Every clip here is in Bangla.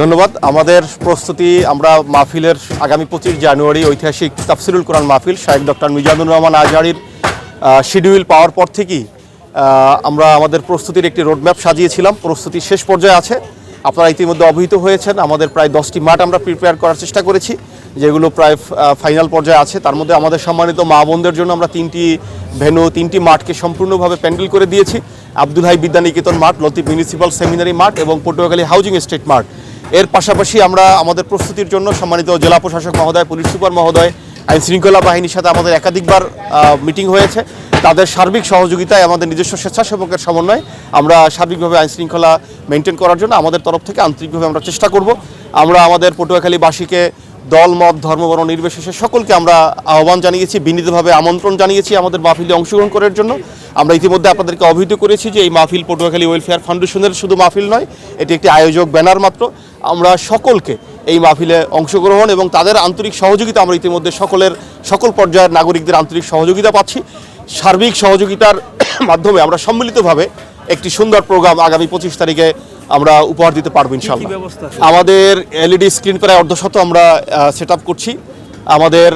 ধন্যবাদ। আমাদের প্রস্তুতি আমরা মাহফিলের আগামী পঁচিশ জানুয়ারি ঐতিহাসিক তাফসিরুল কোরআন মাহফিল শাহেক ডক্টর মিজানুর রহমান আজহারির শিডিউল পাওয়ার পর থেকেই আমরা আমাদের প্রস্তুতির একটি রোডম্যাপ সাজিয়েছিলাম। প্রস্তুতি শেষ পর্যায়ে আছে। আপনারা ইতিমধ্যে অবহিত হয়েছেন। আমাদের প্রায় দশটি মাঠ আমরা প্রিপেয়ার করার চেষ্টা করেছি, যেগুলো প্রায় ফাইনাল পর্যায়ে আছে। তার মধ্যে আমাদের সম্মানিত মা বোনদের জন্য আমরা তিনটি ভেন্যু, তিনটি মাঠকে সম্পূর্ণভাবে প্যান্ডেল করে দিয়েছি। আব্দুল হাই বিদ্যানিকেতন মাঠ, লতিফ মিউনিসিপাল সেমিনারি মাঠ এবং পটুয়াখালী হাউজিং এস্টেট মাঠ। এর পাশাপাশি আমরা আমাদের প্রস্তুতির জন্য সম্মানিত জেলা প্রশাসক মহোদয়, পুলিশ সুপার মহোদয়, আইন শৃঙ্খলা বাহিনীর সাথে আমাদের একাধিকবার মিটিং হয়েছে। তাদের সার্বিক সহযোগিতায় আমাদের নিজস্ব স্বেচ্ছাসেবকের সমন্বয়ে আমরা সার্বিকভাবে আইন শৃঙ্খলা মেনটেন করার জন্য আমাদের তরফ থেকে আন্তরিকভাবে আমরা চেষ্টা করব। আমরা আমাদের পটুয়াখালীবাসীকে দল, মত ধর্মবর্ণ নির্বিশেষে সকলকে আমরা আহ্বান জানিয়েছি, বিনীতভাবে আমন্ত্রণ জানিয়েছি আমাদের মাহফিলে অংশগ্রহণ করার জন্য। আমরা ইতিমধ্যে আপনাদেরকে অবহিত করেছি যে এই মাহফিল পটুয়াখালী ওয়েলফেয়ার ফাউন্ডেশনের শুধু মাহফিল নয় এটি একটি আয়োজক ব্যানার মাত্র। আমরা সকলকে এই মাহফিলে অংশগ্রহণ এবং তাদের আন্তরিক সহযোগিতা আমরা ইতিমধ্যে সকলের সকল পর্যায়ের নাগরিকদের আন্তরিক সহযোগিতা পাচ্ছি। সার্বিক সহযোগিতার মাধ্যমে আমরা সম্মিলিতভাবে একটি সুন্দর প্রোগ্রাম আগামী পঁচিশ তারিখে আমরা উপহার দিতে পারব ইনশাল্লাহ আমাদের এলইডি স্ক্রিন প্রায় অর্ধশত আমরা সেট আপ করছি। আমাদের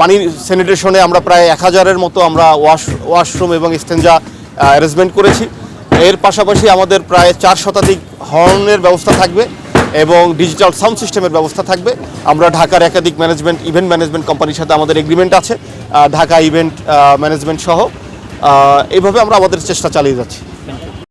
পানির স্যানিটেশনে আমরা প্রায় এক হাজারের মতো আমরা ওয়াশ ওয়াশরুম এবং স্টেঞ্জা অ্যারেঞ্জমেন্ট করেছি। এর পাশাপাশি আমাদের প্রায় চার শতাধিক হর্নের ব্যবস্থা থাকবে এবং ডিজিটাল সাউন্ড সিস্টেমের ব্যবস্থা থাকবে। আমরা ঢাকার একাধিক ম্যানেজমেন্ট ইভেন্ট ম্যানেজমেন্ট কোম্পানির সাথে আমাদের এগ্রিমেন্ট আছে ঢাকা ইভেন্ট ম্যানেজমেন্ট সহ। এইভাবে আমরা আমাদের চেষ্টা চালিয়ে যাচ্ছি।